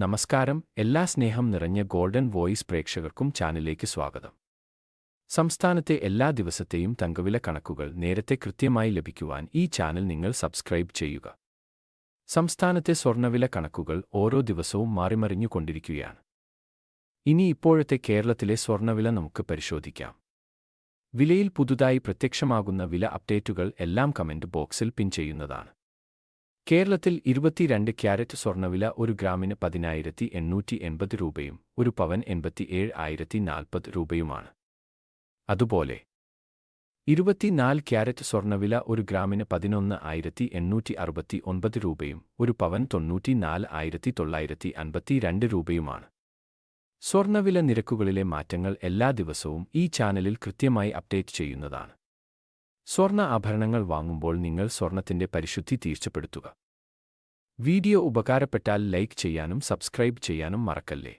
നമസ്കാരം. എല്ലാ സ്നേഹം നിറഞ്ഞ ഗോൾഡൻ വോയിസ് പ്രേക്ഷകർക്കും ചാനലിലേക്ക് സ്വാഗതം. സംസ്ഥാനത്തെ എല്ലാ ദിവസത്തെയും തങ്കവില കണക്കുകൾ നേരത്തെ കൃത്യമായി ലഭിക്കുവാൻ ഈ ചാനൽ നിങ്ങൾ സബ്സ്ക്രൈബ് ചെയ്യുക. സംസ്ഥാനത്തെ സ്വർണവില കണക്കുകൾ ഓരോ ദിവസവും മാറിമറിഞ്ഞുകൊണ്ടിരിക്കുകയാണ്. ഇനി ഇപ്പോഴത്തെ കേരളത്തിലെ സ്വർണവില നമുക്ക് പരിശോധിക്കാം. വിലയിൽ പുതുതായി പ്രത്യക്ഷമാകുന്ന വില അപ്ഡേറ്റുകൾ എല്ലാം കമന്റ് ബോക്സിൽ പിൻ ചെയ്യുന്നതാണ്. കേരളത്തിൽ ഇരുപത്തിരണ്ട് ക്യാരറ്റ് സ്വർണവില ഒരു ഗ്രാമിന് പതിനായിരത്തി എണ്ണൂറ്റി എൺപത് രൂപയും ഒരു പവൻ എൺപത്തിയേഴ് ആയിരത്തി നാൽപ്പത് രൂപയുമാണ്. അതുപോലെ ഇരുപത്തിനാല് ക്യാരറ്റ് സ്വർണവില ഒരു ഗ്രാമിന് പതിനൊന്ന് ആയിരത്തി എണ്ണൂറ്റി അറുപത്തി ഒൻപത് രൂപയും ഒരു പവൻ തൊണ്ണൂറ്റിനാല് ആയിരത്തി തൊള്ളായിരത്തി അൻപത്തിരണ്ട് രൂപയുമാണ്. സ്വർണവില നിരക്കുകളിലെ മാറ്റങ്ങൾ എല്ലാ ദിവസവും ഈ ചാനലിൽ കൃത്യമായി അപ്ഡേറ്റ് ചെയ്യുന്നതാണ്. സ്വർണ ആഭരണങ്ങൾ വാങ്ങുമ്പോൾ നിങ്ങൾ സ്വർണത്തിന്റെ പരിശുദ്ധി തീർച്ചപ്പെടുത്തുക. വീഡിയോ ഉപകാരപ്പെട്ടാൽ ലൈക്ക് ചെയ്യാനും സബ്സ്ക്രൈബ് ചെയ്യാനും മറക്കല്ലേ?